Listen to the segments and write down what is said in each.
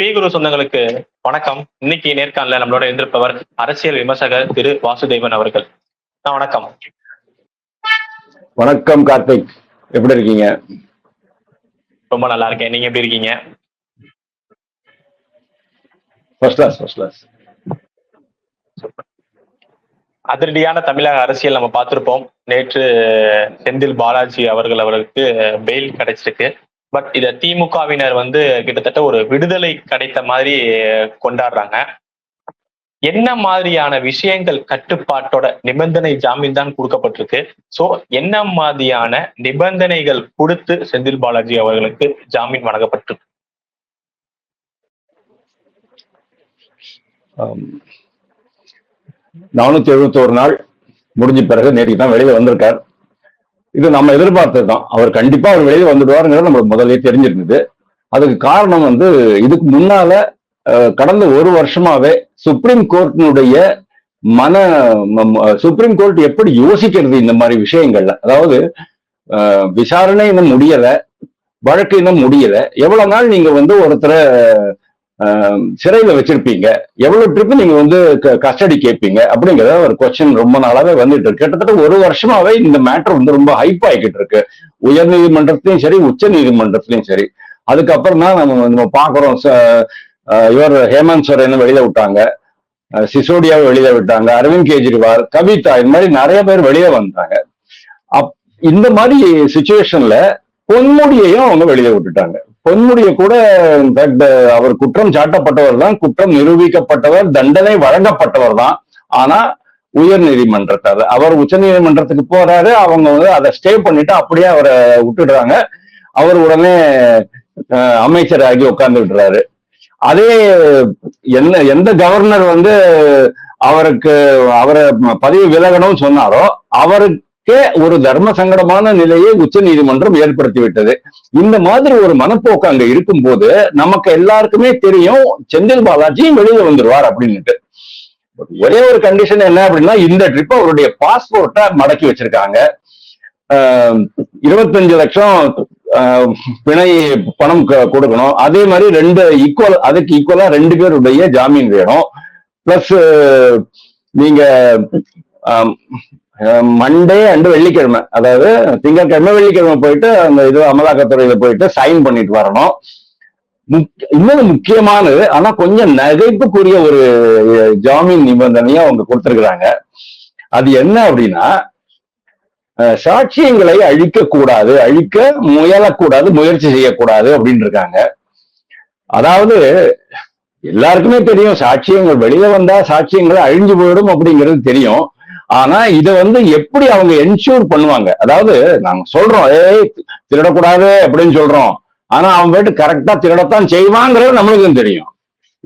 B குரு சொந்தங்களுக்கு வணக்கம். இன்னைக்கு நேர்காணல நம்மளோட இருந்திருப்பவர் அரசியல் விமர்சகர் திரு வாசுதேவன் அவர்கள். வணக்கம். வணக்கம் கார்த்திக். எப்படி இருக்கீங்க? ரொம்ப நல்லா இருக்கேன். நீங்க எப்படி இருக்கீங்க? ஃபர்ஸ்ட் கிளாஸ் ஃபர்ஸ்ட் கிளாஸ் அதிரடியான தமிழக அரசியல் நம்ம பார்த்திருப்போம். நேற்று செந்தில் பாலாஜி அவர்கள் அவர்களுக்கு பெயில் கிடைச்சிருக்கு. பட் இத திமுகவினர் வந்து கிட்டத்தட்ட ஒரு விடுதலை கிடைத்த மாதிரி கொண்டாடுறாங்க. என்ன மாதிரியான விஷயங்கள் கட்டுப்பாட்டோட நிபந்தனை ஜாமீன் தான் கொடுக்கப்பட்டிருக்கு? சோ என்ன மாதிரியான நிபந்தனைகள் கொடுத்து செந்தில் பாலாஜி அவர்களுக்கு ஜாமீன் வழங்கப்பட்டிருக்கு நானூத்தி எழுபத்தோரு நாள் முடிஞ்ச பிறகு நேற்று தான் வெளியில வந்திருக்கார். இது நம்ம எதிர்பார்த்தது தான் அவர் கண்டிப்பா அவர் வெளியே வந்துடுவாருங்கிறது நம்மளுக்கு முதலே தெரிஞ்சிருந்தது. அதுக்கு காரணம் வந்து இதுக்கு முன்னால கடந்த ஒரு வருஷமாவே சுப்ரீம் கோர்ட்டினுடைய மன ம- ம- சுப்ரீம் கோர்ட் எப்படி யோசிக்கிறது இந்த மாதிரி விஷயங்கள்ல? அதாவது விசாரணை இன்னும் முடியல வழக்கு இன்னும் முடியல. எவ்வளவு நாள் நீங்க வந்து ஒருத்தரை சிறையில வச்சிருப்பீங்க. எவ்வளவு ட்ரிப்பு நீங்க வந்து கஸ்டடி கேட்பீங்க? அப்படிங்கிற ஒரு கொஸ்டின் ரொம்ப நாளாவே வந்துட்டு இருக்கு. கிட்டத்தட்ட ஒரு வருஷமாவே இந்த மேட்டர் வந்து ரொம்ப ஹைப் ஆகிக்கிட்டு இருக்கு. உயர் நீதிமன்றத்திலையும் சரி உச்ச நீதிமன்றத்திலையும் சரி. அதுக்கப்புறம் தான் நம்ம நம்ம பாக்குறோம் ச- இவர் ஹேமந்த் சோரன் வெளியில விட்டாங்க. சிசோடியாவை வெளியில விட்டாங்க. அரவிந்த் கெஜ்ரிவால் கவிதா இந்த மாதிரி நிறைய பேர் வெளியே வந்தாங்க. அப் இந்த மாதிரி சுச்சுவேஷன்ல பொன்முடியையும் அவங்க வெளியே விட்டுட்டாங்க. பொன்முடியை கூட இன்ஃபேக்ட் அவர் குற்றம் சாட்டப்பட்டவர் தான் குற்றம் நிரூபிக்கப்பட்டவர் தண்டனை வழங்கப்பட்டவர் தான். ஆனா உயர் நீதிமன்றத்தார். அவர் உச்ச நீதிமன்றத்துக்கு போறாரு அவங்க வந்து அதை ஸ்டே பண்ணிட்டு அப்படியே அவரை விட்டுடுறாங்க. அவர் உடனே அமைச்சர் ஆகி உட்கார்ந்து விடுறாரு. அதே என்ன எந்த கவர்னர் வந்து அவருக்கு அவரை பதவி விலகணும்னு சொன்னாரோ அவருக்கு ஒரு தர்ம சங்கடமான நிலையை உச்ச நீதிமன்றம் ஏற்படுத்திவிட்டது. இந்த மாதிரி ஒரு மனப்போக்கு அங்க இருக்கும்போது நமக்கு எல்லாருக்குமே தெரியும் செந்தில் பாலாஜியும் வெளியில வந்துருவார் அப்படின்னுட்டு. ஒரே ஒரு கண்டிஷன் என்ன அப்படின்னா இந்த ட்ரிப் அவருடைய பாஸ்போர்ட்டை மடக்கி வச்சிருக்காங்க. ஆஹ் இருபத்தஞ்சு லட்சம் ஆஹ் பிணை பணம் க- கொடுக்கணும். அதே மாதிரி ரெண்டு ஈக்குவல் அதுக்கு ஈக்குவலா ரெண்டு பேருடைய ஜாமீன் வேணும். பிளஸ் நீங்க மண்டே அண்டு வெள்ளிக்கிழமை. அதாவது திங்கட்கிழமை வெள்ளிக்கிழமை போயிட்டு அந்த இது அமலாக்கத்துறையில போயிட்டு சைன் பண்ணிட்டு வரணும். முக்கிய- இன்னொரு முக்கியமானது ஆனா கொஞ்சம் நகைப்புக்குரிய ஒரு ஜாமீன் நிபந்தனையும் அவங்க கொடுத்திருக்கிறாங்க. அது என்ன அப்படின்னா சாட்சியங்களை அழிக்க கூடாது அழிக்க முயலக்கூடாது முயற்சி செய்யக்கூடாது அப்படின்னு இருக்காங்க. அதாவது எல்லாருக்குமே தெரியும் சாட்சியங்கள் வெளியில வந்தா சாட்சியங்கள் அழிஞ்சு போயிடும் அப்படிங்கிறது தெரியும். ஆனா இதை வந்து எப்படி அவங்க என்ஷூர் பண்ணுவாங்க? அதாவது நாங்க சொல்றோம் ஏய் திருடக்கூடாது அப்படின்னு சொல்றோம். ஆனா அவன் போயிட்டு கரெக்டா திருடத்தான் செய்வாங்கிறது நம்மளுக்கும் தெரியும்.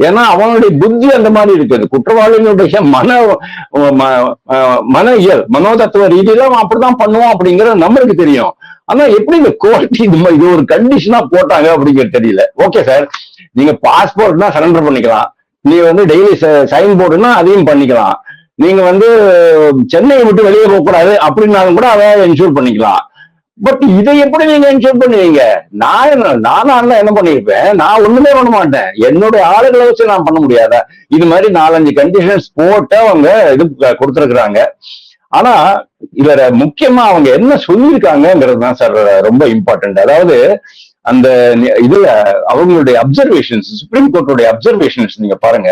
ஏன்னா அவனுடைய புத்தி அந்த மாதிரி இருக்குது. குற்றவாளிகளுடைய மன ம- மன இயல் மனோதத்துவ ரீதியில அவன் அப்படிதான் பண்ணுவான் அப்படிங்கிறது நம்மளுக்கு தெரியும். ஆனா எப்படி இந்த கோர்ட் இது இது ஒரு கண்டிஷனா போட்டாங்க அப்படிங்கிறது தெரியல. ஓகே சார் நீங்க பாஸ்போர்ட்னா சரண்டர் பண்ணிக்கலாம். நீ வந்து டெய்லி சைன் போர்டுனா அதையும் பண்ணிக்கலாம். நீங்க வந்து சென்னையை விட்டு வெளியே போக கூடாது அப்படின்னாலும் கூட அதை என்ஷூர் பண்ணிக்கலாம். பட் இதை எப்படி நீங்க என்ஷூர் பண்ணுவீங்க? நான் என்ன நானா என்ன பண்ணிருப்பேன் நான் ஒண்ணுமே பண்ண மாட்டேன். என்னுடைய ஆளுகளை வச்சு நான் பண்ண முடியாத? இது மாதிரி நாலஞ்சு கண்டிஷன்ஸ் போட்டு அவங்க இது கொடுத்துருக்குறாங்க. ஆனா இதுல முக்கியமா அவங்க என்ன சொல்லியிருக்காங்கிறது தான் சார் ரொம்ப இம்பார்ட்டன்ட் அதாவது அந்த இதுல அவங்களுடைய அப்சர்வேஷன்ஸ் சுப்ரீம் கோர்ட்டுடைய அப்சர்வேஷன்ஸ் நீங்க பாருங்க.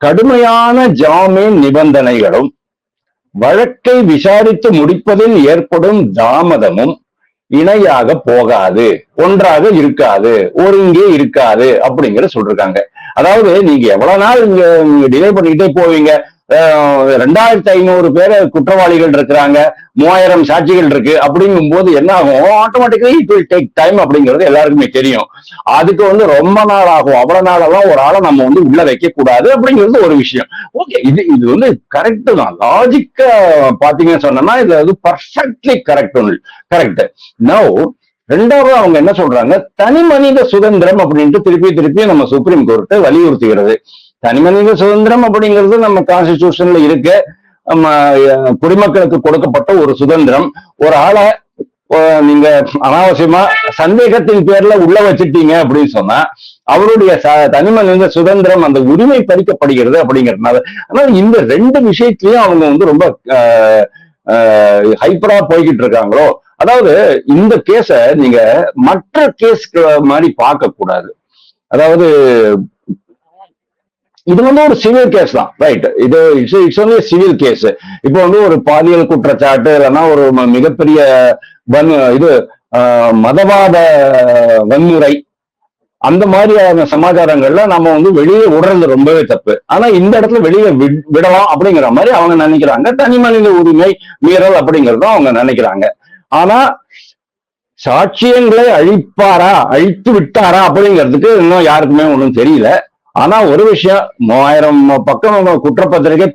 கடுமையான ஜாமீன் நிபந்தனைகளும் வழக்கை விசாரித்து முடிப்பதில் ஏற்படும் தாமதமும் இணையாக போகாது ஒன்றாக இருக்காது ஒருங்கே இருக்காது அப்படிங்கிற சொல்றாங்க அதாவது நீங்க எவ்வளவு நாள் இங்க டிலே பண்ணிக்கிட்டே போவீங்க? ரெண்டாயிரத்தி ஐநூறு பேர் குற்றவாளிகள் இருக்கிறாங்க மூவாயிரம் சாட்சிகள் இருக்கு. அப்படிங்கும் போது என்ன ஆகும்? Automatically it will take time அப்படிங்கிறது எல்லாருக்குமே தெரியும். அதுக்கு வந்து ரொம்ப நாள் ஆகும். அவ்வளவு நாளெல்லாம் ஒரு ஆளை நம்ம வந்து உள்ள வைக்க கூடாது அப்படிங்கிறது ஒரு விஷயம். ஓகே இது இது வந்து கரெக்ட் தான். லாஜிக்க பாத்தீங்கன்னு சொன்னோம்னா இது வந்து பர்ஃபெக்ட்லி கரெக்ட் ஒன்று கரெக்ட் நோ ரெண்டாவது அவங்க என்ன சொல்றாங்க? தனி மனித சுதந்திரம் அப்படின்ட்டு திருப்பி திருப்பி நம்ம சுப்ரீம் கோர்ட்டை வலியுறுத்துகிறது. தனி மனித சுதந்திரம் அப்படிங்கிறது நம்ம கான்ஸ்டிடியூஷன்ல இருக்கு. நம்ம குடிமக்களுக்கு கொடுக்கப்பட்ட ஒரு சுதந்திரம். ஒரு ஆளை நீங்க அனாவசியமா சந்தேகத்தின் பேர்ல உள்ள வச்சுட்டீங்க அப்படின்னு சொன்னா அவருடைய ச- தனிமனித சுதந்திரம் அந்த உரிமை பறிக்கப்படுகிறது அப்படிங்கறதுனால. ஆனால் இந்த ரெண்டு விஷயத்திலயும் அவங்க வந்து ரொம்ப ஹைப்பரா போய்கிட்டு இருக்காங்களோ அதாவது இந்த கேஸ நீங்க மற்ற கேஸ் மாதிரி பார்க்க கூடாது அதாவது இது வந்து ஒரு சிவில் கேஸ் தான் ரைட் இது it's it's only civil case இப்போ வந்து ஒரு பாலியல் குற்றச்சாட்டு இல்லைன்னா ஒரு மிகப்பெரிய வன் இது மதவாத வன்முறை அந்த மாதிரியான சமாச்சாரங்கள்ல நம்ம வந்து வெளியே விடுறது ரொம்பவே தப்பு. ஆனா இந்த இடத்துல வெளியே விடலாம் அப்படிங்கிற மாதிரி அவங்க நினைக்கிறாங்க. தனி மனித உரிமை மீறல் அப்படிங்கறதும் அவங்க நினைக்கிறாங்க. ஆனா சாட்சியங்களை அழிப்பாரா அழித்து விட்டாரா அப்படிங்கிறதுக்கு இன்னும் யாருக்குமே ஒன்றும் தெரியல. ஆனா ஒரு விஷயம் மூவாயிரம் பக்கம் குற்றப்பத்திரிகை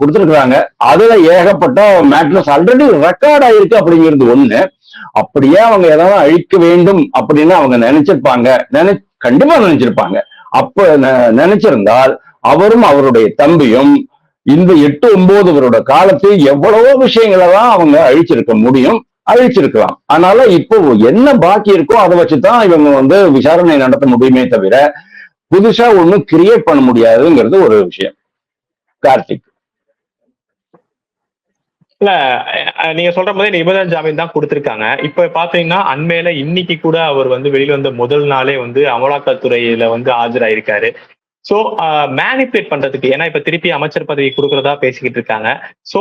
கொடுத்துருக்குறாங்க. அதுல ஏகப்பட்ட மேட்ரஸ் ஆல்ரெடி ரெக்கார்ட் ஆயிருக்கு அப்படிங்கிறது ஒண்ணு. அப்படியே அவங்க ஏதாவது அழிக்க வேண்டும் அப்படின்னு அவங்க நினைச்சிருப்பாங்க. நினை கண்டிப்பா நினைச்சிருப்பாங்க. அப்ப நெ- நினைச்சிருந்தால் அவரும் அவருடைய தம்பியும் இந்த எட்டு ஒன்பது வருட காலத்தில் எவ்வளவோ விஷயங்களை தான் அவங்க அழிச்சிருக்க முடியும் அழிச்சிருக்கலாம். அதனால இப்போ என்ன பாக்கி இருக்கோ அதை வச்சுதான் இவங்க வந்து விசாரணை நடத்த முடியுமே தவிர புதுசா ஒண்ணும் கிரியேட் பண்ண முடியாதுங்கிறது ஒரு விஷயம். கார்த்திக். இல்ல நீங்க சொல்ற மாதிரி நிபந்தனை ஜாமீன் தான் கொடுத்திருக்காங்க. இப்ப பாத்தீங்கன்னா அண்மையில இன்னைக்கு கூட அவர் வந்து வெளியில வந்த முதல் நாளே வந்து அமலாக்கத்துறையில வந்து ஆஜராயிருக்காரு. சோ மேனிபுலேட் பண்றதுக்கு ஏன்னா இப்ப திருப்பி அமைச்சர் பதவி கொடுக்கறதா பேசிக்கிட்டு இருக்காங்க. சோ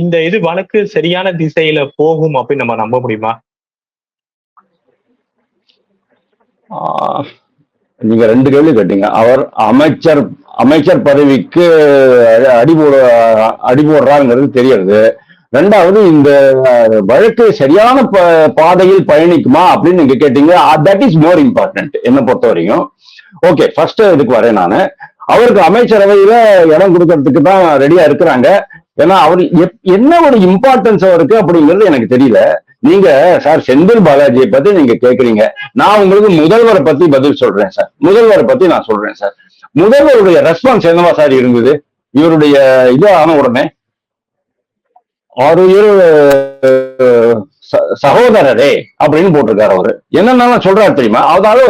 இந்த இது வழக்கு சரியான திசையில போகும் அப்படின்னு நம்ம நம்ப முடியுமா? நீங்க ரெண்டு கேள்வி கேட்டீங்க. அவர் அமைச்சர் அமைச்சர் பதவிக்கு அடி- அடி போடுறாங்கிறது தெரியறது ரெண்டாவது இந்த வழக்கு சரியான ப- பாதையில் பயணிக்குமா அப்படின்னு நீங்க கேட்டீங்க. தட் இஸ் மோர் இம்பார்ட்டன்ட் என்ன பொறுத்த வரைக்கும் ஓகே ஃபர்ஸ்ட் இதுக்கு வரேன் நான். அவருக்கு அமைச்சரவையில இடம் கொடுக்கறதுக்கு தான் ரெடியா இருக்கிறாங்க. ஏன்னா அவர் எப்- என்ன ஒரு இம்பார்ட்டன்ஸ் அவருக்கு அப்படிங்கிறது எனக்கு தெரியல. நீங்க சார் செந்தில் பாலாஜியை பத்தி நீங்க கேக்குறீங்க. நான் உங்களுக்கு முதல்வரை பத்தி பதில் சொல்றேன் சார் முதல்வரை பத்தி நான் சொல்றேன் சார் முதல்வருடைய ரெஸ்பான்ஸ் என்னவா சார் இருந்தது? இவருடைய இது ஆன உடனே ஆறுயிர் சகோதரரே அப்படின்னு போட்டிருக்காரு அவரு. என்னென்ன சொல்றாரு தெரியுமா? அதாவது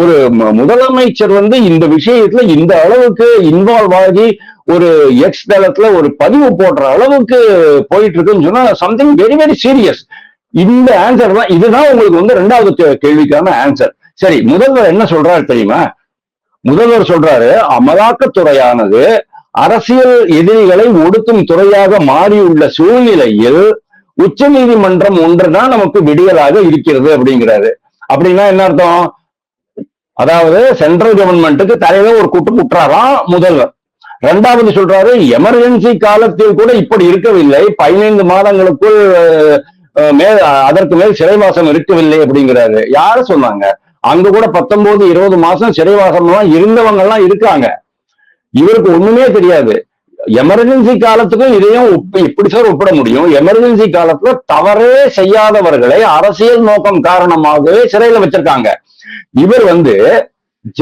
ஒரு முதலமைச்சர் வந்து இந்த விஷயத்துல இந்த அளவுக்கு இன்வால்வ் ஆகி ஒரு எக்ஸ் தளத்துல ஒரு பதிவு போடுற அளவுக்கு போயிட்டு இருக்குன்னு சொன்னா சம்திங் வெரி வெரி சீரியஸ் இந்த ஆன்சர் தான் இதுதான் உங்களுக்கு வந்து ரெண்டாவது கேள்விக்கான ஆன்சர் சரி முதல்வர் என்ன சொல்றாரு தெரியுமா? முதல்வர் சொல்றாரு அமலாக்கத்துறையானது அரசியல் எதிரிகளை ஒடுக்கும் துறையாக மாறியுள்ள சூழ்நிலையில் உச்ச நீதிமன்றம் ஒன்றுதான் நமக்கு விடியலாக இருக்கிறது அப்படிங்கிறாரு. அப்படின்னா என்ன அர்த்தம்? அதாவது சென்ட்ரல் கவர்மெண்ட்டுக்கு தலைவர் ஒரு குட்டு குற்றாராம் முதல்வர். ரெண்டாவது சொல்றாரு எமர்ஜென்சி காலத்தில் கூட இப்படி இருக்கவில்லை. பதினைந்து மாதங்களுக்குள் மேல் அதற்கு மேல் சிறைவாசம் இருக்கவில்லை அப்படிங்கிறாரு. யாரு சொன்னாங்க? அங்க கூட பத்தொன்பது இருபது மாசம் சிறைவாசம் எல்லாம் இருந்தவங்க எல்லாம் இருக்காங்க. இவருக்கு ஒண்ணுமே தெரியாது. எமர்ஜென்சி காலத்துக்கும் இதையும் எப்படி சார் ஒப்பிட முடியும். எமர்ஜென்சி காலத்துல தவறே செய்யாதவர்களை அரசியல் நோக்கம் காரணமாகவே சிறையில வச்சிருக்காங்க. இவர் வந்து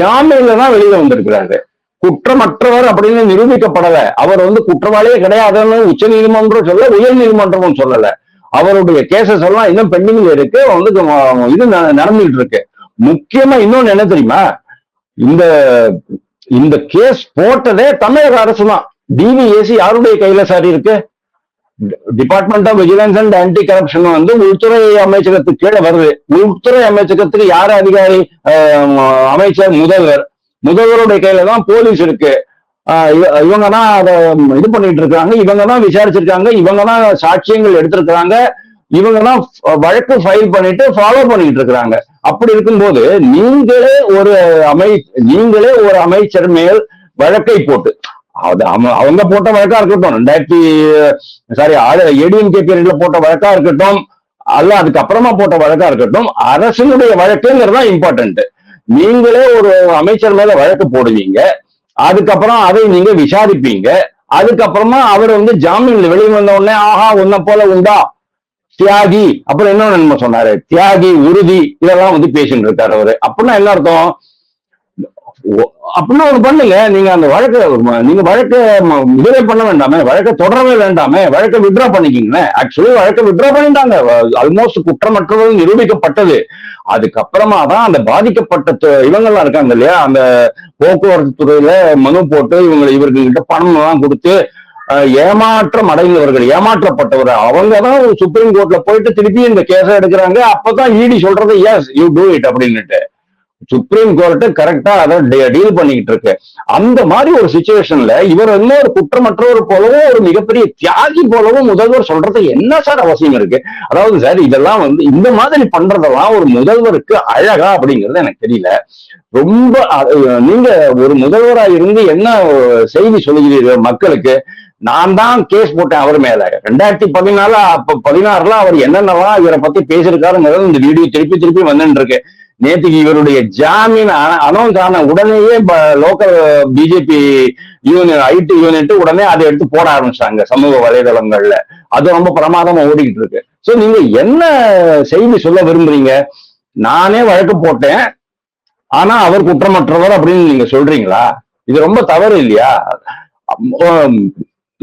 ஜாமீன்ல தான் வெளியில வந்திருக்கிறாரு. குற்றமற்றவர் அப்படின்னு நிரூபிக்கப்படல. அவர் வந்து குற்றவாளியே கிடையாதுன்னு உச்ச நீதிமன்றம் சொல்ல உயர் நீதிமன்றமும் சொல்லல. அவருடைய கேசஸ் எல்லாம் இன்னும் பெண்டிங்ல இருக்கு. வந்து இது ந- நடந்துகிட்டு இருக்கு. முக்கியமா இன்னொன்னு என்ன தெரியுமா? இந்த இந்த கேஸ் போட்டதே தமிழக அரசு தான் டிவிஏசி யாருடைய கையில சார் இருக்கு? Department of vigilance and anti corruption வந்து உள்துறை அமைச்சகத்துக்கு கீழே வருது. உள்துறை அமைச்சகத்துக்கு யார் அதிகாரி அமைச்சர்? முதல்வர். முதல்வருடைய கையில தான் போலீஸ் இருக்கு. இவங்க தான் அதை இது பண்ணிட்டு இருக்காங்க இவங்க தான் விசாரிச்சிருக்காங்க. இவங்க தான் சாட்சியங்கள் எடுத்திருக்கிறாங்க. இவங்க தான் வழக்கு ஃபைல் பண்ணிட்டு ஃபாலோ பண்ணிட்டு இருக்கிறாங்க அப்படி இருக்கும்போது நீங்களே ஒரு அமை நீங்களே ஒரு அமைச்சர் மேல் வழக்கை போட்டு அது அவங்க போட்ட வழக்கா இருக்கட்டும். ரெண்டாயிரத்தி சாரி ஏடிஎம்கே பீரியட்ல போட்ட வழக்கா இருக்கட்டும் அல்ல அதுக்கப்புறமா போட்ட வழக்கா இருக்கட்டும் அரசினுடைய வழக்குங்கிறது தான் இம்பார்ட்டன்ட் நீங்களே ஒரு அமைச்சர் மேல வழக்கு போடுவீங்க. அதுக்கப்புறம் அதை நீங்க விசாரிப்பீங்க. அதுக்கப்புறமா அவர் வந்து ஜாமீன்ல வெளியே வந்த உடனே ஆஹா உன்னை போல உண்டா? தியாகி அப்புறம் என்ன நம்ம சொன்னாரு. தியாகி உறுதி இதெல்லாம் வந்து பேசிட்டு இருக்காரு அவரு. அப்படின்னா என்ன அர்த்தம்? அப்படின்னா ஒண்ணு பண்ணுங்க நீங்க அந்த வழக்க நீங்க வழக்க ம- இதுவே பண்ண வேண்டாமே. வழக்க தொடரவே வேண்டாமே. வழக்க வித்ரா பண்ணிக்கிங்களேன் ஆக்சுவலி வழக்க வித்ரா பண்ணிட்டாங்க. ஆல்மோஸ்ட் குற்றமற்றவர்கள் நிரூபிக்கப்பட்டது. அதுக்கப்புறமா தான் அந்த பாதிக்கப்பட்ட இவங்கெல்லாம் இருக்காங்க இல்லையா? அந்த போக்குவரத்து துறையில மனு போட்டு இவங்க இவர்கிட்ட பணம் எல்லாம் கொடுத்து ஏமாற்றம் அடைந்தவர்கள் ஏமாற்றப்பட்டவர் அவங்க தான் சுப்ரீம் கோர்ட்ல போயிட்டு திருப்பி இந்த கேஸை எடுக்கிறாங்க. அப்பதான் இடி சொல்றது எஸ் யூ டூ இட் அப்படின்னுட்டு. சுப்ரீம் கோர்ட்டு கரெக்டா அதை டீல் பண்ணிக்கிட்டு இருக்கு. அந்த மாதிரி ஒரு சுச்சுவேஷன்ல இவர் என்ன ஒரு குற்றமற்றவர் போலவும் ஒரு மிகப்பெரிய தியாகி போலவும் முதல்வர் சொல்றது என்ன சார் அவசியம் இருக்கு? அதாவது சார் இதெல்லாம் வந்து இந்த மாதிரி பண்றதெல்லாம் ஒரு முதல்வருக்கு அழகா அப்படிங்கிறது எனக்கு தெரியல. ரொம்ப நீங்க ஒரு முதல்வரா இருந்து என்ன செய்தி சொல்லுகிறீர்கள் மக்களுக்கு? நான் தான் கேஸ் போட்டேன் அவர் மேல. ரெண்டாயிரத்தி பதினாலு அப்ப பதினாறுல அவர் என்னென்னலாம் இவரை பத்தி பேசியிருக்காருங்கிறது இந்த வீடியோ திருப்பி திருப்பி வந்துட்டு இருக்கு. நேற்றுக்கு இவருடைய ஜாமீன் அனௌன்ஸ் ஆன உடனேயே local BJP union IT unit உடனே அதை எடுத்து போட ஆரம்பிச்சாங்க சமூக வலைதளங்கள்ல. அது ரொம்ப பிரமாதமா ஓடிக்கிட்டு இருக்கு. சோ நீங்க என்ன செய்தி சொல்ல விரும்புறீங்க? நானே வழக்கு போட்டேன். ஆனா அவர் குற்றமற்றவர் அப்படின்னு நீங்க சொல்றீங்களா? இது ரொம்ப தவறு இல்லையா?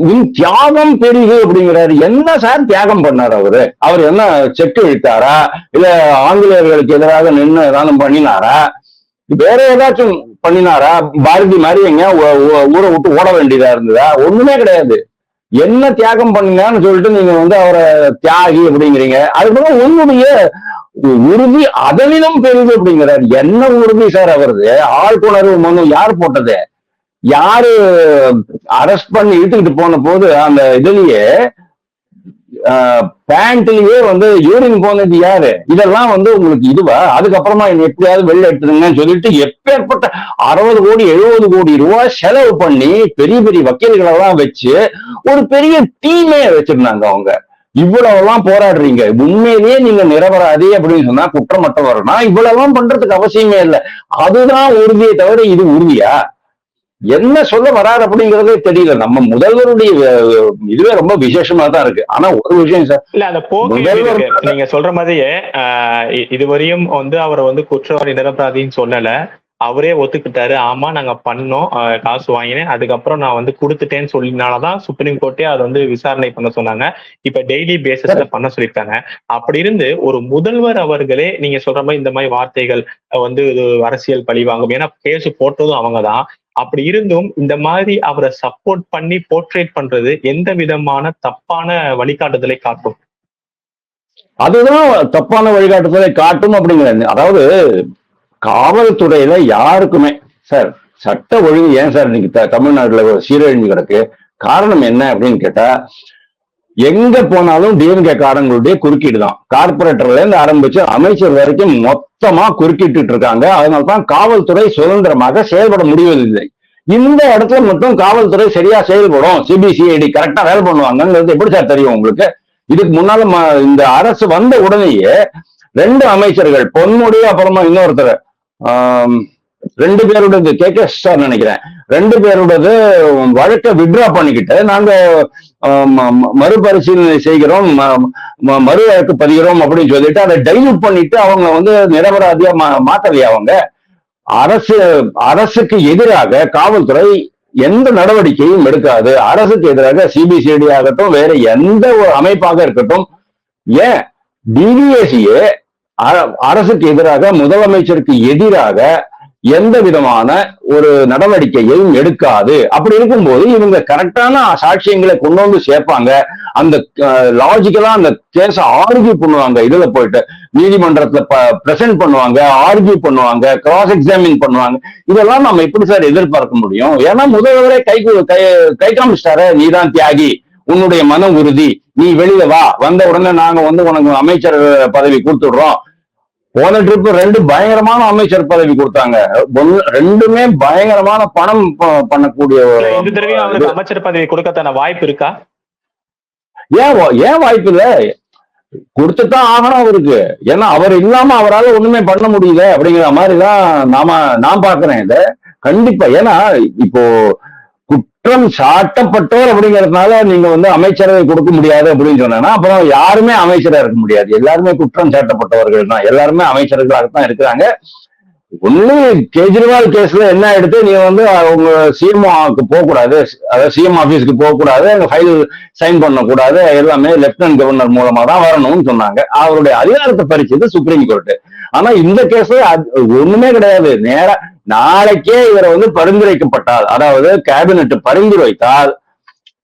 உன் தியாகம் பெருகு அப்படிங்கிறாரு. என்ன சார் தியாகம் பண்ணார் அவரு? அவர் என்ன செட்டு இழுத்தாரா? இல்ல ஆங்கிலேயர்களுக்கு எதிராக நின்று ஏதாவது பண்ணினாரா? வேற ஏதாச்சும் பண்ணினாரா? பாரதி மாதிரி எங்க ஊரை விட்டு ஓட வேண்டியதா இருந்ததா? ஒண்ணுமே கிடையாது. என்ன தியாகம் பண்ணுங்கன்னு சொல்லிட்டு நீங்க வந்து அவரை தியாகி அப்படிங்கிறீங்க. அதுக்கப்புறம் உன்னுடைய உறுதி அதனிலும் பெரிது அப்படிங்கிறார். என்ன உறுதி சார் அவரது? ஆழ்குணர்வு மனு யார் போட்டது? யாரு அரெஸ்ட் பண்ணி இழுத்துக்கிட்டு போன போது அந்த இதுலயே பேண்ட்லயே வந்து யூரின் போனது யாரு? இதெல்லாம் வந்து உங்களுக்கு இதுவா? அதுக்கப்புறமா இது எப்படியாவது வெளில எடுத்துருங்கன்னு சொல்லிட்டு எப்பேற்பட்ட அறுபது கோடி எழுபது கோடி ரூபாய் செலவு பண்ணி பெரிய பெரிய வக்கீல்களெல்லாம் வச்சு ஒரு பெரிய டீமே வச்சிருந்தாங்க அவங்க. இவ்வளவு எல்லாம் போராடுறீங்க. உண்மையிலேயே நீங்க நிரபராதி அப்படின்னு சொன்னா குற்றமற்றவர்னா இவ்வளவு பண்றதுக்கு அவசியமே இல்லை. அதுதான் உறுதியை தவிர இது உறுதியா? என்ன சொல்ல வராரு அப்படிங்கறதே தெரியல. நம்ம முதல்வருடைய இதுவே ரொம்ப விசேஷமா தான் இருக்கு. ஆனா ஒரு விஷயம் சார் இல்ல அந்த போக்கு. நீங்க சொல்ற மாதிரியே இதுவரையும் வந்து அவர் வந்து குற்றவாளி நிரபராதின்னு சொல்லல. அவரே ஒத்துக்கிட்டாரு. ஆமா நாங்க பண்ணோம் காசு வாங்கினேன். அதுக்கப்புறம் நான் வந்து கொடுத்துட்டேன்னு சொல்லினாலதான் சுப்ரீம் கோர்ட்டே அதை வந்து விசாரணை பண்ண சொன்னாங்க. இப்ப டெய்லி பேசிஸ்ல பண்ண சொல்லியிருக்காங்க. அப்படி இருந்து ஒரு முதல்வர் அவர்களே நீங்க சொல்ற மாதிரி இந்த மாதிரி வார்த்தைகள் வந்து இது அரசியல் பழி வாங்கும் ஏன்னா கேஸ் போட்டதும் அவங்கதான். அப்படி இருந்தும் இந்த மாதிரி அவரை சப்போர்ட் பண்ணி போர்ட்ரேட் பண்றது எந்த விதமான தப்பான வழிகாட்டுதலை காட்டும்? அதுதான் தப்பான வழிகாட்டுதலை காட்டும் அப்படிங்கிறது அதாவது காவல்துறையில யாருக்குமே சார் சட்ட ஒழுங்கு ஏன் சார் இன்னைக்கு தமிழ்நாட்டுல சீரழிஞ்சு கிடக்கு? காரணம் என்ன அப்படின்னு கேட்டா எங்க போனாலும் டிஎம்கே காரங்களுடைய குறுக்கீடு தான் கார்பரேட்டர்ல இருந்து ஆரம்பிச்சு அமைச்சர் வரைக்கும் மொத்தமா குறுக்கிட்டு இருக்காங்க. அதனால தான் காவல்துறை சுதந்திரமாக செயல்பட முடிவதில்லை. இந்த இடத்துல மட்டும் காவல்துறை சரியா செயல்படும். சிபிசிஐடி கரெக்டா வேலை பண்ணுவாங்கிறது எப்படி சார் தெரியும் உங்களுக்கு? இதுக்கு முன்னால இந்த அரசு வந்த உடனேயே ரெண்டு அமைச்சர்கள் பொன்முடி அப்புறமா இன்னொருத்தர் ரெண்டு பேருடைய கே கே சார் நினைக்கிறேன். ரெண்டு பேரோடது வழக்கை விட்ரா பண்ணிக்கிட்டு நாங்க மறுபரிசீலனை செய்கிறோம் ம- ம- மறு வழக்கு பதிகிறோம் அப்படின்னு சொல்லிட்டு அதை டைல்யூட் பண்ணிட்டு அவங்க வந்து நிரபராதியா மா மாத்தலையா அவங்க? அரசு அரசுக்கு எதிராக காவல்துறை எந்த நடவடிக்கையும் எடுக்காது. அரசுக்கு எதிராக சிபிசிஐடி ஆகட்டும் வேற எந்த ஒரு அமைப்பாக இருக்கட்டும் ஏன்? டிவிஎஸ்சியே அரசுக்கு எதிராக முதலமைச்சருக்கு எதிராக எந்த விதமான ஒரு நடவடிக்கையையும் எடுக்காது. அப்படி இருக்கும்போது இவங்க கரெக்டான சாட்சியங்களை கொண்டு வந்து சேர்ப்பாங்க. அந்த லாஜிக்கலா அந்த கேஸ ஆர்கியூ பண்ணுவாங்க. இதுல போயிட்டு நீதிமன்றத்துல பிரசன்ட் பண்ணுவாங்க ஆர்கியூ பண்ணுவாங்க கிராஸ் எக்ஸாமின் பண்ணுவாங்க. இதெல்லாம் நம்ம எப்படி சார் எதிர்பார்க்க முடியும்? ஏன்னா முதல்வரே கை கை கை காமிச்சிட்டாரு. நீதான் தியாகி. உன்னுடைய மன உறுதி. நீ வெளியில வா. வந்த உடனே நாங்க வந்து உனக்கு அமைச்சர் பதவி கொடுத்துடுறோம். போன ட்ரிப் ரெண்டு பயங்கரமான அமைச்சர் பதவி கொடுத்தாங்க. ரெண்டுமே பயங்கரமான பணம் பண்ணக்கூடிய அமைச்சர் பதவி கொடுக்கத்தான வாய்ப்பு இருக்கா? ஏன் ஏன் வாய்ப்பு இல்ல? கொடுத்துதான் ஆகணும் அவருக்கு. ஏன்னா அவர் இல்லாம அவரால ஒண்ணுமே பண்ண முடியல அப்படிங்கிற மாதிரிதான் நாம நான் பாக்குறேன் இத. கண்டிப்பா ஏன்னா இப்போ குற்றம் சாட்டப்பட்டவர் அப்படிங்கறதுனால நீங்க வந்து அமைச்சரவை கொடுக்க முடியாது அப்படின்னு சொன்னா அப்புறம் யாருமே அமைச்சரா இருக்க முடியாது. எல்லாருமே குற்றம் சாட்டப்பட்டவர்கள் தான். எல்லாருமே அமைச்சர்களாகத்தான் இருக்கிறாங்க. ஒண்ணு கேஜ்ரிவால் கேஸ்ல என்ன எடுத்து நீ வந்து அவங்க சிஎம்ஓக்கு போக கூடாது அதாவது சிஎம் ஆபீஸ்க்கு போக கூடாது அங்க ஃபைல் சைன் பண்ணக்கூடாது. எல்லாமே லெப்டினன்ட் கவர்னர் மூலமா தான் வரணும்னு சொன்னாங்க. அவருடைய அதிகாரத்தை பறிச்சது சுப்ரீம் கோர்ட் ஆனா இந்த கேஸ்ல அது ஒண்ணுமே கிடையாது. நேரா நாளைக்கே இவரை வந்து பரிந்துரைக்கப்பட்டால் அதாவது கேபினெட் பரிந்துரைத்தால்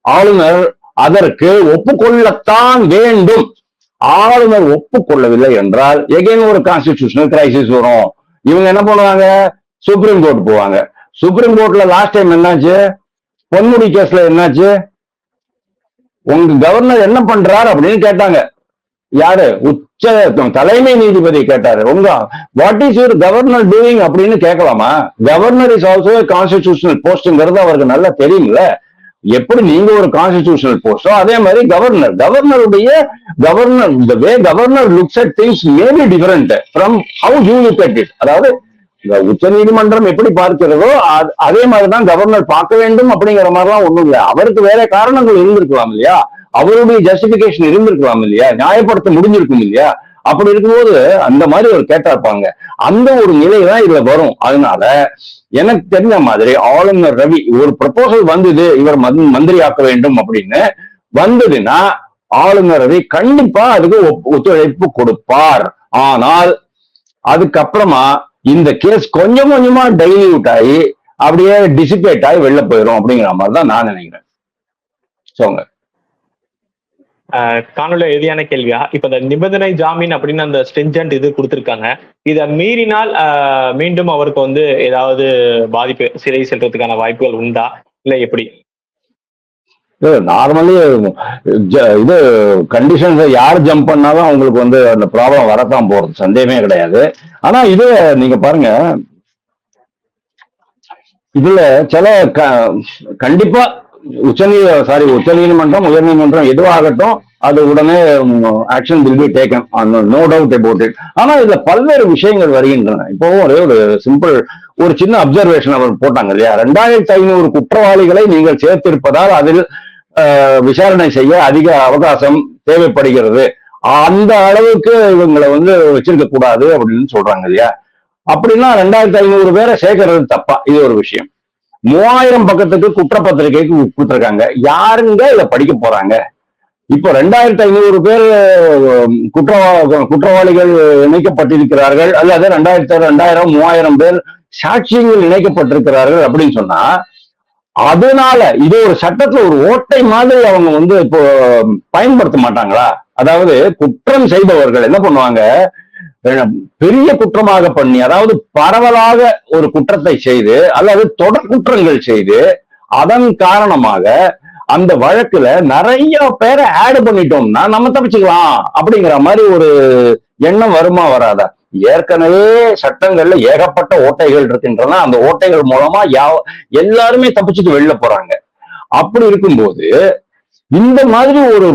ஆளுநர் அதற்கு ஒப்புக்கொள்ளத்தான் வேண்டும். ஆளுநர் ஒப்புக்கொள்ளவில்லை என்றால் எகைன் ஒரு கான்ஸ்டிடியூஷனல் கிரைசிஸ் வரும்? இவங்க என்ன பண்ணுவாங்க? சுப்ரீம் கோர்ட் போவாங்க. சுப்ரீம் கோர்ட்ல லாஸ்ட் டைம் என்னாச்சு? பொன்முடி கேஸ்ல என்னாச்சு? உங்க கவர்னர் என்ன பண்றாரு அப்படின்னு கேட்டாங்க. யாரு? உச்ச தலைமை நீதிபதி கேட்டாரு. உங்க what is your governor doing அப்படின்னு கேட்கலாமா? கவர்னர் இஸ் ஆல்சோ கான்ஸ்டிடியூஷனல் போஸ்ட்ங்கிறது அவருக்கு நல்லா தெரியும்ல. எப்படி நீங்க ஒரு கான்ஸ்டிடியூஷனல் போஸ்டோ அதே மாதிரி கவர்னர் கவர்னருடைய கவர்னர் இந்த way governor looks at things maybe different from how you look at it அதாவது உச்ச நீதிமன்றம் எப்படி பார்க்கிறதோ அதே மாதிரிதான் கவர்னர் பார்க்க வேண்டும் அப்படிங்கிற மாதிரிலாம் ஒண்ணும் இல்லை. அவருக்கு வேற காரணங்கள் இருந்திருக்கலாம் இல்லையா? அவருடைய ஜஸ்டிபிகேஷன் இருந்திருக்கலாம் இல்லையா? நியாயப்படுத்த முடிஞ்சிருக்கும் இல்லையா? அப்படி இருக்கும்போது அந்த மாதிரி ஒரு கேட்டிருப்பாங்க அந்த ஒரு நிலை தான் இதுல வரும். அதனால எனக்கு தெரிஞ்ச மாதிரி ஆளுநர் ரவி ஒரு ப்ரப்போசல் வந்தது இவர் மந்திரி ஆக்க வேண்டும் அப்படின்னு வந்ததுன்னா ஆளுநர் ரவி கண்டிப்பா அதுக்கு ஒத்துழைப்பு கொடுப்பார். ஆனால் அதுக்கப்புறமா இந்த கேஸ் கொஞ்சம் கொஞ்சமா டைல்யூட் ஆகி அப்படியே டிசிபேட் ஆகி வெளில போயிடும் அப்படிங்கிற மாதிரி தான் நான் நினைக்கிறேன். சொல்லுங்க. காணொலி எதியான கேள்வியா? இப்ப இந்த நிபந்தனை ஜாமீன் அப்படின்னு அந்த ஸ்டெஞ்சன்ட் இது கொடுத்துருக்காங்க. இதை மீறினால் மீண்டும் அவருக்கு வந்து ஏதாவது பாதிப்பு சிறை செல்றதுக்கான வாய்ப்புகள் உண்டா? இல்ல எப்படி? நார்மலி இது கண்டிஷன்ஸ் யார் ஜம்ப் பண்ணாலும் அவங்களுக்கு வந்து அந்த ப்ராப்ளம் வரத்தான் போறது. சந்தேகமே கிடையாது. ஆனா இது நீங்க பாருங்க. இதுல சில க- கண்டிப்பா உச்சநீ சாரி உச்சநீதிமன்றம் உயர்நீதிமன்றம் எதுவாகட்டும் அது உடனே action will be taken no doubt about it ஆனா இதுல பல்வேறு விஷயங்கள் வருகின்றன. இப்போ ஒரே ஒரு சிம்பிள் ஒரு சின்ன அப்சர்வேஷன் அவர் போட்டாங்க இல்லையா? ரெண்டாயிரத்தி ஐநூறு குற்றவாளிகளை நீங்கள் சேர்த்திருப்பதால் அதில் விசாரணை செய்ய அதிக அவகாசம் தேவைப்படுகிறது. அந்த அளவுக்கு இவங்களை வந்து வச்சிருக்க கூடாது அப்படின்னு சொல்றாங்க இல்லையா? அப்படின்னா ரெண்டாயிரத்தி ஐநூறு பேரை சேர்க்கறது தப்பா. இது ஒரு விஷயம். மூவாயிரம் பக்கத்துக்கு குற்றப்பத்திரிகைக்கு கொடுத்துருக்காங்க. யாருங்க இதை படிக்க போறாங்க? இப்போ ரெண்டாயிரத்தி ஐநூறு பேர் குற்றவா குற்றவாளிகள் இணைக்கப்பட்டிருக்கிறார்கள். அல்லது ரெண்டாயிரத்தி ரெண்டாயிரம் மூவாயிரம் பேர் சாட்சியங்கள் இணைக்கப்பட்டிருக்கிறார்கள் அப்படின்னு சொன்னா அதனால இது ஒரு சட்டத்துல ஒரு ஓட்டை மாதிரி அவங்க வந்து இப்போ பயன்படுத்த மாட்டாங்களா? அதாவது குற்றம் செய்பவர்கள் என்ன பண்ணுவாங்க? பெரிய குற்றமாக பண்ணி அதாவது பரவலாக ஒரு குற்றத்தை செய்து அல்லது தொடர் குற்றங்கள் செய்து அதன் காரணமாக அந்த வழக்குல நிறைய பேரை ஆட் பண்ணிட்டோம்னா நம்ம தப்பிச்சுக்கலாம் அப்படிங்கிற மாதிரி ஒரு எண்ணம் வருமா வராதா? ஏற்கனவே சட்டங்கள்ல ஏகப்பட்ட ஓட்டைகள் இருக்கின்றன. அந்த ஓட்டைகள் மூலமா யா எல்லாருமே தப்பிச்சுட்டு வெளில போறாங்க. அப்படி இருக்கும்போது இந்த மாதிரி ஒரு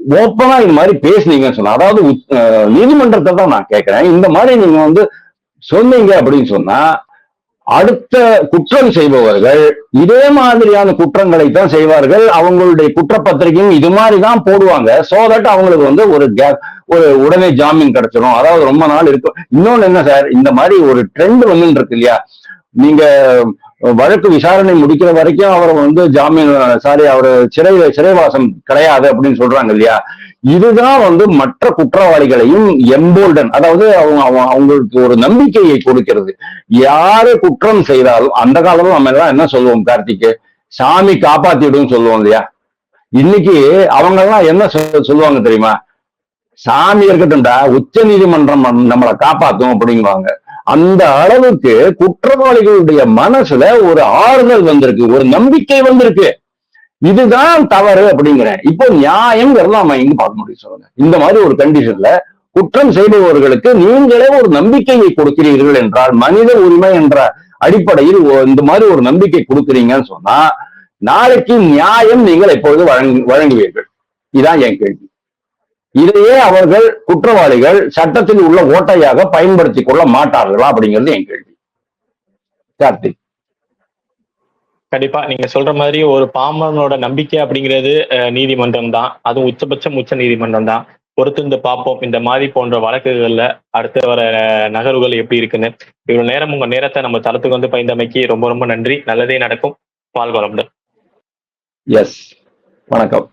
ஓப்பனா இந்த மாதிரி பேசுனீங்கன்னு சொன்னா அதாவது நீதிமன்றத்தை தான் நான் கேட்கிறேன் இந்த மாதிரி நீங்க வந்து சொன்னீங்க அப்படின்னு சொன்னா அடுத்த குற்றம் செய்பவர்கள் இதே மாதிரியான குற்றங்களை தான் செய்வார்கள். அவங்களுடைய குற்றப்பத்திரிகையும் இது மாதிரி தான் போடுவாங்க. சோ தட் அவங்களுக்கு வந்து ஒரு gap- ஒரு உடனே ஜாமீன் கிடைச்சிடும் அதாவது ரொம்ப நாள் இருக்கும். இன்னொன்னு என்ன சார் இந்த மாதிரி ஒரு ட்ரெண்ட் வந்துட்டு இருக்கு இல்லையா? நீங்க வழக்கு விசாரணை முடிக்கிற வரைக்கும் அவர் வந்து ஜாமீன் சாரி அவர் சிறை சிறைவாசம் கிடையாது அப்படின்னு சொல்றாங்க இல்லையா? இதுதான் வந்து மற்ற குற்றவாளிகளையும் எம்போல்டன் அதாவது அவங்க அவங்க- அவங்களுக்கு ஒரு நம்பிக்கையை கொடுக்கிறது. யாரு குற்றம் செய்தாலும் அந்த காலத்துல நம்ம எல்லாம் என்ன சொல்லுவோம் கார்த்திக்கு? சாமி காப்பாத்திடும் சொல்லுவோம் இல்லையா? இன்னைக்கு அவங்க எல்லாம் என்ன சொல்லுவாங்க தெரியுமா? சாமி இருக்கட்டும்டா உச்ச நீதிமன்றம் நம்மளை காப்பாத்தும் அப்படிங்குவாங்க. அந்த அளவுக்கு குற்றவாளிகளுடைய மனசுல ஒரு ஆறுதல் வந்திருக்கு ஒரு நம்பிக்கை வந்திருக்கு. இதுதான் தவறு அப்படிங்கிறேன் இப்போ நியாயங்கிறது நாம எங்க பார்க்க முடியும் சொல்லுங்க. இந்த மாதிரி ஒரு கண்டிஷன்ல குற்றம் செய்பவர்களுக்கு நீங்களே ஒரு நம்பிக்கையை கொடுக்கிறீர்கள் என்றால் மனித உரிமை என்ற அடிப்படையில் இந்த மாதிரி ஒரு நம்பிக்கை கொடுக்குறீங்கன்னு சொன்னா நாளைக்கு நியாயம் நீங்கள் எப்பொழுது வழங்கு வழங்குவீர்கள்? இதான் என் கேள்வி. இதையே அவர்கள் குற்றவாளிகள் சட்டத்தில் உள்ள ஓட்டையாக பயன்படுத்திக் கொள்ள மாட்டார்களா அப்படிங்கிறது என் கேள்வி. கார்த்திக். கண்டிப்பா நீங்க சொல்ற மாதிரி ஒரு பாமரனோட நம்பிக்கை அப்படிங்கிறது நீதிமன்றம் தான். அதுவும் உச்சபட்சம் உச்ச நீதிமன்றம் தான். பொறுத்திருந்து பார்ப்போம். இந்த மாதிரி போன்ற வழக்குகள்ல அடுத்து வர நகர்வுகள் எப்படி இருக்குன்னு. இவ்வளவு நேரம் உங்க நேரத்தை நம்ம தளத்துக்கு வந்து பயந்தமைக்கு ரொம்ப ரொம்ப நன்றி. நல்லதே நடக்கும். வாழ்க வளமுடன் எஸ் வணக்கம்.